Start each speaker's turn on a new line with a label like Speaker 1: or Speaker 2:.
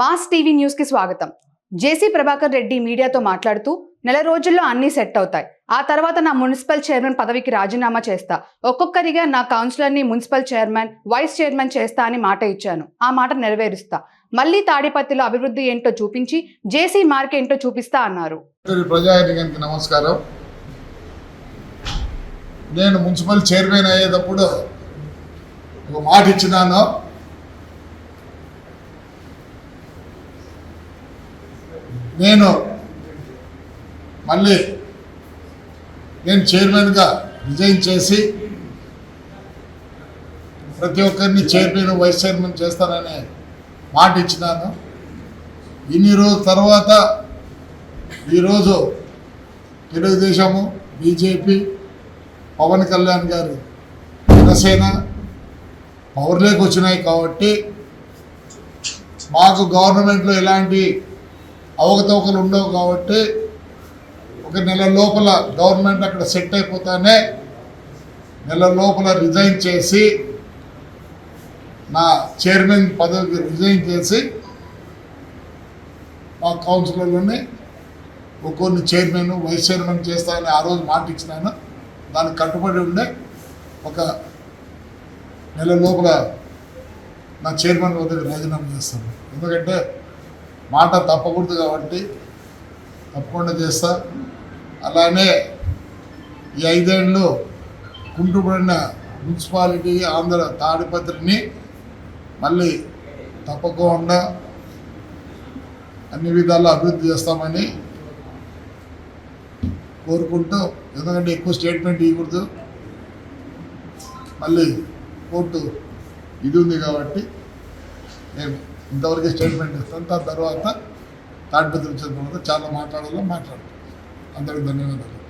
Speaker 1: Mass TV న్యూస్కి స్వాగతం. జేసీ ప్రభాకర్ రెడ్డి మీడియాతో మాట్లాడుతూ నెల రోజుల్లో అన్ని సెట్ అవుతాయి. ఆ తర్వాత నా మున్సిపల్ చైర్మన్ పదవికి రాజీనామా చేస్తా. ఒక్కొక్కరిగా నా కౌన్సిలర్ని మున్సిపల్ చైర్మన్ వైస్ చైర్మన్ చేస్తా అని మాట ఇచ్చాను. ఆ మాట నెరవేరుస్తా. మళ్ళీ తాడిపత్తిలో అభివృద్ధి ఏంటో చూపించి జేసీ మార్క్ ఏంటో చూపిస్తా అన్నారు.
Speaker 2: నమస్కారం. నేను మున్సిపల్ చైర్మన్ అయ్యేటప్పుడు ఒక మాట ఇచ్చినాను. నేను మళ్ళీ నేను చైర్మన్గా రిజైన్ చేసి ప్రతి ఒక్కరిని చైర్మన్ వైస్ చైర్మన్ చేస్తానని మాట ఇచ్చినాను. ఇన్ని రోజుల తర్వాత ఈరోజు తెలుగుదేశము బీజేపీ పవన్ కళ్యాణ్ గారు జనసేన పవర్లోకి వచ్చినాయి కాబట్టి మాకు గవర్నమెంట్లో ఎలాంటి అవకతవకలు ఉండవు కాబట్టి ఒక నెల లోపల గవర్నమెంట్ అక్కడ సెట్ అయిపోతానే నెల లోపల రిజైన్ చేసి నా చైర్మన్ పదవికి రిజైన్ చేసి మా కౌన్సిలర్లని ఒక్కొన్ని చైర్మన్ వైస్ చైర్మన్ చేస్తానని ఆ రోజు మాట ఇచ్చినాను. దానికి కట్టుబడి ఉండే ఒక నెల లోపల నా చైర్మన్ వద్దకు రాజీనామా చేస్తాను. ఎందుకంటే మాట తప్పకూడదు కాబట్టి తప్పకుండా చేస్తా. అలానే ఈ ఐదేళ్ళు కుంటుపడిన మున్సిపాలిటీ ఆంధ్ర తాడిపత్రిని మళ్ళీ తప్పకుండా అన్ని విధాలా అభివృద్ధి చేస్తామని కోరుకుంటూ ఎందుకంటే ఎక్కువ స్టేట్మెంట్ ఇవ్వకూడదు. మళ్ళీ కోర్టు ఇది ఉంది కాబట్టి నేను ఇంతవరకు స్టేట్మెంట్ ఇస్తాను. దాని తర్వాత తాడిపత్రి వచ్చిన తర్వాత చాలా మాట్లాడాలో మాట్లాడతాను అందరికీ ధన్యవాదాలు.